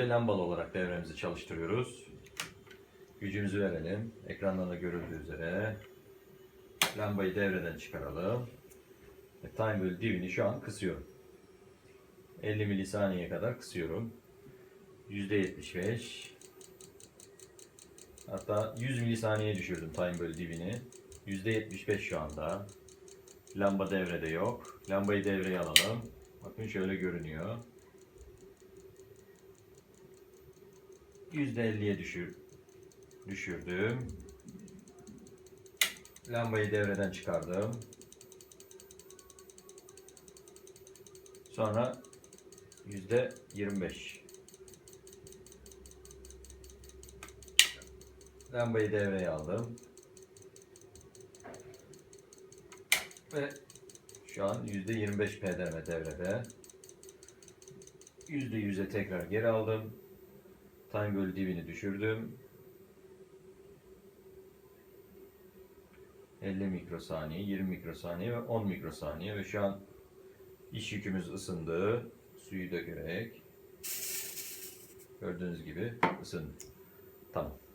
önce lambalı olarak devremizi çalıştırıyoruz. Gücümüzü verelim. Ekrandan da görüldüğü üzere. Lambayı devreden çıkaralım. Ve time bölü divini şu an kısıyorum. 50 milisaniye kadar kısıyorum. %75 Hatta 100 milisaniye düşürdüm time bölü divini. %75 şu anda. Lamba devrede yok. Lambayı devreye alalım. Bakın şöyle görünüyor. %50'ye düşür, düşürdüm. Lambayı devreden çıkardım. Sonra %25. Lambayı devreye aldım. Ve şu an %25 PDM devrede. %100'e tekrar geri aldım. Time bölü divini düşürdüm. 50 mikrosaniye, 20 mikrosaniye ve 10 mikrosaniye ve şu an iş yükümüz ısındı. Suyu dökerek gördüğünüz gibi ısındı. Tamam.